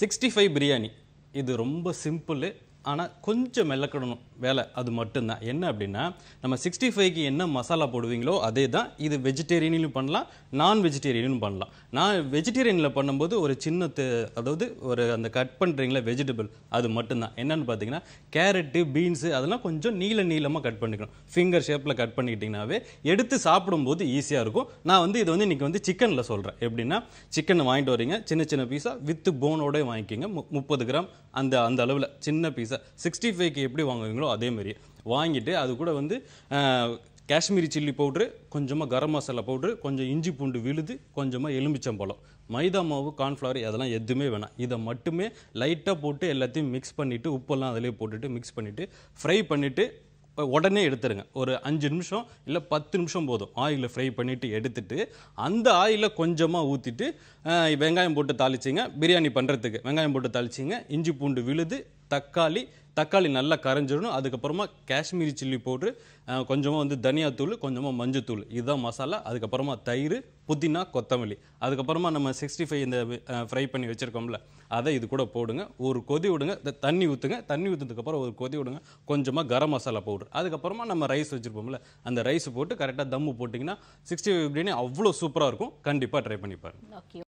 Sixty five biryani. இது ரொம்ப simple ஆனால் கொஞ்சம் மெல்லக்கிடணும் வேலை அது மட்டும்தான். என்ன அப்படின்னா நம்ம சிக்ஸ்டி ஃபைவ்க்கு என்ன மசாலா போடுவீங்களோ அதே தான் இது வெஜிடேரியனிலும் பண்ணலாம் நான் வெஜிடேரியனும் பண்ணலாம். நான் வெஜிடேரியனில் பண்ணும்போது ஒரு சின்ன அதாவது ஒரு அந்த கட் பண்ணுறீங்களா வெஜிடபிள் அது மட்டும்தான். என்னென்னு பார்த்தீங்கன்னா கேரட்டு பீன்ஸு அதெல்லாம் கொஞ்சம் நீள நீளமாக கட் பண்ணிக்கணும். ஃபிங்கர் ஷேப்பில் கட் பண்ணிக்கிட்டிங்கனாவே எடுத்து சாப்பிடும்போது ஈஸியாக இருக்கும். நான் வந்து இது வந்து இன்றைக்கி வந்து சிக்கனில் சொல்கிறேன் எப்படின்னா சிக்கன் வாங்கிட்டு வரீங்க சின்ன சின்ன பீஸாக வித்து போனோடய வாங்கிக்கிங்க. மு- முப்பது கிராம் அந்த அந்த அளவில் சின்ன பீஸாக சிக்ஸ்டி ஃபைவ்க்கு எப்படி வாங்குவீங்களோ அதே வாங்கிட்டு அது கூட வந்து காஷ்மீரி சில்லி பவுட்ரு கொஞ்சமாக கரம் மசாலா பவுட்ரு கொஞ்சம் இஞ்சி பூண்டு விழுது கொஞ்சமாக எலுமிச்சம்பழம். மைதா மாவு கார்ன்ஃப்ளவர் அதெல்லாம் எதுவுமே வேணாம். இதை மட்டுமே லைட்டாக போட்டு எல்லாத்தையும் மிக்ஸ் பண்ணிவிட்டு உப்பெல்லாம் அதிலே போட்டுட்டு மிக்ஸ் பண்ணிவிட்டு ஃப்ரை பண்ணிவிட்டு உடனே எடுத்துருங்க. ஒரு அஞ்சு நிமிஷம் இல்லை பத்து நிமிஷம் போதும். ஆயிலில் ஃப்ரை பண்ணிவிட்டு எடுத்துட்டு அந்த ஆயிலை கொஞ்சமாக ஊற்றிட்டு வெங்காயம் போட்டு தாளிச்சிங்க. பிரியாணி பண்ணுறதுக்கு வெங்காயம் போட்டு தாளிச்சிங்க. இஞ்சி பூண்டு விழுது தக்காளி தக்காளி நல்லா கரைஞ்சிடணும். அதுக்கப்புறமா காஷ்மீரி சில்லி பவுட்ரு கொஞ்சமாக வந்து தனியாத்தூள் கொஞ்சமாக மஞ்சத்தூள். இதுதான் மசாலா. அதுக்கப்புறமா தயிர் புதினா கொத்தமல்லி. அதுக்கப்புறமா நம்ம சிக்ஸ்டி ஃபைவ் இந்த ஃப்ரை பண்ணி வச்சுருக்கோம்ல அதை இது கூட போடுங்க. ஒரு கொதி விடுங்க. தண்ணி ஊற்றுங்க தண்ணி ஊற்றுனதுக்கப்புறம் ஒரு கொதி விடுங்க. கொஞ்சமாக கரம் மசாலா பவுடர். அதுக்கப்புறமா நம்ம ரைஸ் வச்சுருப்போம்ல அந்த ரைஸ் போட்டு கரெக்டாக தம்மு போட்டிங்கன்னா சிக்ஸ்டி ஃபைவ் பிரியாணி அவ்வளோ சூப்பராக இருக்கும். கண்டிப்பாக ட்ரை பண்ணி பாருங்க. ஓகே